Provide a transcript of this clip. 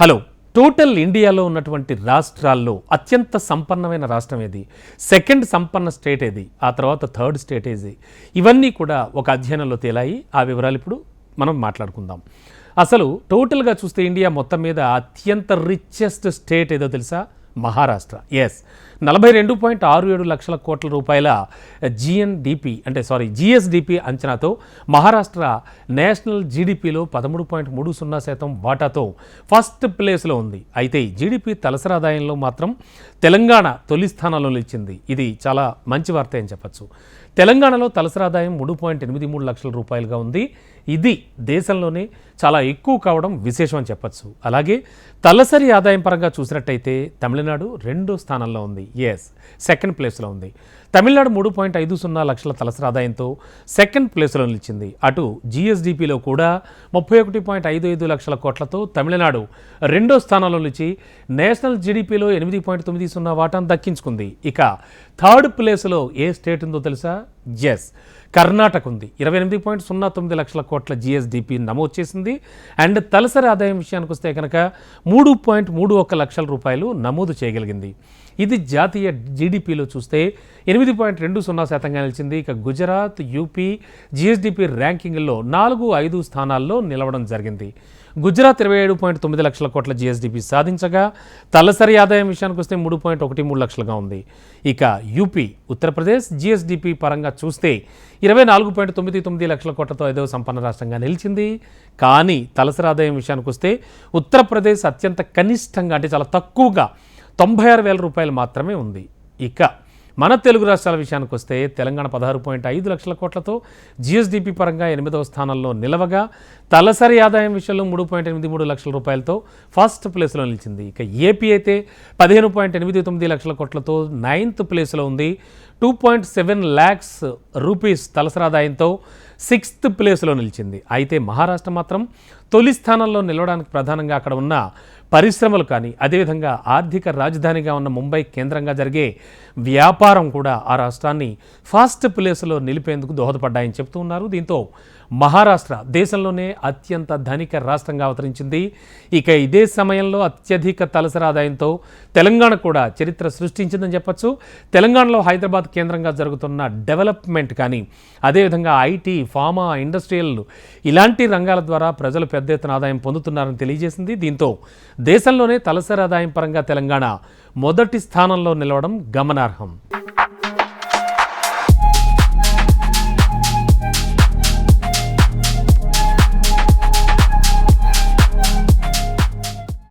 Hello. Total ఇండియాలో ఉన్నటువంటి రాష్ట్రాల్లో అత్యంత సంపన్నమైన రాష్ట్రం ఏది? సెకండ్ సంపన్న స్టేట్ ఏది? ఆ తర్వాత థర్డ్ స్టేట్ ఏది? ఇవన్నీ కూడా ఒక అధ్యయనంలో తేలాయి. ఆ వివరాలు ఇప్పుడు మనం మాట్లాడుకుందాం. అసలు టోటల్గా చూస్తే ఇండియా మొత్తం మీద అత్యంత రిచెస్ట్ స్టేట్ ఏదో తెలుసా? మహారాష్ట్ర. ఎస్ నలభై రెండు పాయింట్ ఆరు ఏడు లక్షల కోట్ల రూపాయల జిఎన్డిపి అంటే సారీ జిఎస్డిపి అంచనాతో మహారాష్ట్ర నేషనల్ జీడిపిలో పదమూడు పాయింట్ మూడు సున్నా శాతం వాటాతో ఫస్ట్ ప్లేస్లో ఉంది. అయితే జీడిపి తలసరి ఆదాయంలో మాత్రం తెలంగాణ తొలి స్థానంలో నిలిచింది. ఇది చాలా మంచి వార్త అని చెప్పచ్చు. తెలంగాణలో తలసరాదాయం మూడు పాయింట్ ఎనిమిది మూడు లక్షల రూపాయలుగా ఉంది. ఇది దేశంలోనే చాలా ఎక్కువ కావడం విశేషం అని చెప్పచ్చు. అలాగే తలసరి ఆదాయం పరంగా చూసినట్టయితే తమిళనాడు రెండో స్థానంలో ఉంది. ఎస్ సెకండ్ ప్లేస్లో ఉంది. తమిళనాడు మూడు పాయింట్ ఐదు సున్నా లక్షల తలసరి ఆదాయంతో సెకండ్ ప్లేస్లో నిలిచింది. అటు జీఎస్డిపిలో కూడా ముప్పై ఒకటి పాయింట్ ఐదు ఐదు లక్షల కోట్లతో తమిళనాడు రెండో స్థానంలో నిలిచి నేషనల్ జీడిపిలో ఎనిమిది పాయింట్ తొమ్మిది సున్నా వాటాను దక్కించుకుంది. ఇక థర్డ్ ప్లేస్లో ఏ స్టేట్ ఉందో తెలుసా? ఎస్ కర్ణాటక ఉంది. ఇరవై ఎనిమిది పాయింట్ సున్నా తొమ్మిది లక్షల కోట్ల జిఎస్డిపి నమోదు చేసింది. అండ్ తలసరి ఆదాయం విషయానికి వస్తే కనుక మూడు పాయింట్ మూడు ఒక్క లక్షల రూపాయలు నమోదు చేయగలిగింది. ఇది జాతీయ జీడిపిలో చూస్తే ఎనిమిది పాయింట్ రెండు సున్నా శాతంగా నిలిచింది. ఇక గుజరాత్ యూపీ జిఎస్డిపి ర్యాంకింగ్లో నాలుగు ఐదు స్థానాల్లో నిలవడం జరిగింది. గుజరాత్ ఇరవై ఏడు పాయింట్ తొమ్మిది లక్షల కోట్ల జిఎస్డిపి సాధించగా తలసరి ఆదాయం విషయానికి వస్తే మూడు పాయింట్ ఒకటి మూడు లక్షలుగా ఉంది. ఇక యూపీ ఉత్తరప్రదేశ్ జిఎస్డిపి పరంగా చూస్తే ఇరవై నాలుగు పాయింట్ తొమ్మిది తొమ్మిది లక్షల కోట్లతో ఐదవ సంపన్న రాష్ట్రంగా నిలిచింది. కానీ తలసరి ఆదాయం విషయానికి వస్తే ఉత్తరప్రదేశ్ అత్యంత కనిష్టంగా అంటే చాలా తక్కువగా తొంభై ఆరు వేల రూపాయలు మాత్రమే ఉంది. ఇక మన తెలుగు రాష్ట్రాల విషయానికి వస్తే తెలంగాణ పదహారు పాయింట్ ఐదు లక్షల కోట్లతో జిఎస్డిపి పరంగా ఎనిమిదవ స్థానంలో నిలవగా తలసరి ఆదాయం విషయంలో మూడు పాయింట్ ఎనిమిది మూడు లక్షల రూపాయలతో ఫస్ట్ ప్లేస్లో నిలిచింది. ఇక ఏపీ అయితే పదిహేను పాయింట్ ఎనిమిది తొమ్మిది లక్షల కోట్లతో నైన్త్ ప్లేస్లో ఉంది. Two point seven lakhs rupees తలసరి ఆదాయంతో సిక్స్త్ ప్లేస్లో నిలిచింది. అయితే మహారాష్ట్ర మాత్రం తొలి స్థానంలో నిలవడానికి ప్రధానంగా అక్కడ ఉన్న పరిశ్రమలు కానీ అదేవిధంగా ఆర్థిక రాజధానిగా ఉన్న ముంబై కేంద్రంగా జరిగే వ్యాపారం కూడా ఆ రాష్ట్రాన్ని ఫాస్ట్ ప్లేస్లో నిలిపేందుకు దోహదపడ్డాయని చెప్తూ ఉన్నారు. దీంతో మహారాష్ట్ర దేశంలోనే అత్యంత ధనిక రాష్ట్రంగా అవతరించింది. ఇక ఇదే సమయంలో అత్యధిక తలసరి ఆదాయంతో తెలంగాణ కూడా చరిత్ర సృష్టించిందని చెప్పొచ్చు. తెలంగాణలో హైదరాబాద్ కేంద్రంగా జరుగుతున్న డెవలప్మెంట్ కానీ అదేవిధంగా ఐటీ ఫార్మా ఇండస్ట్రియల్ ఇలాంటి రంగాల ద్వారా ప్రజలు పెద్ద ఎత్తున ఆదాయం పొందుతున్నారని తెలియజేసింది. దీంతో దేశంలోనే తలసరి ఆదాయం పరంగా తెలంగాణ మొదటి స్థానంలో నిలవడం గమనార్హం.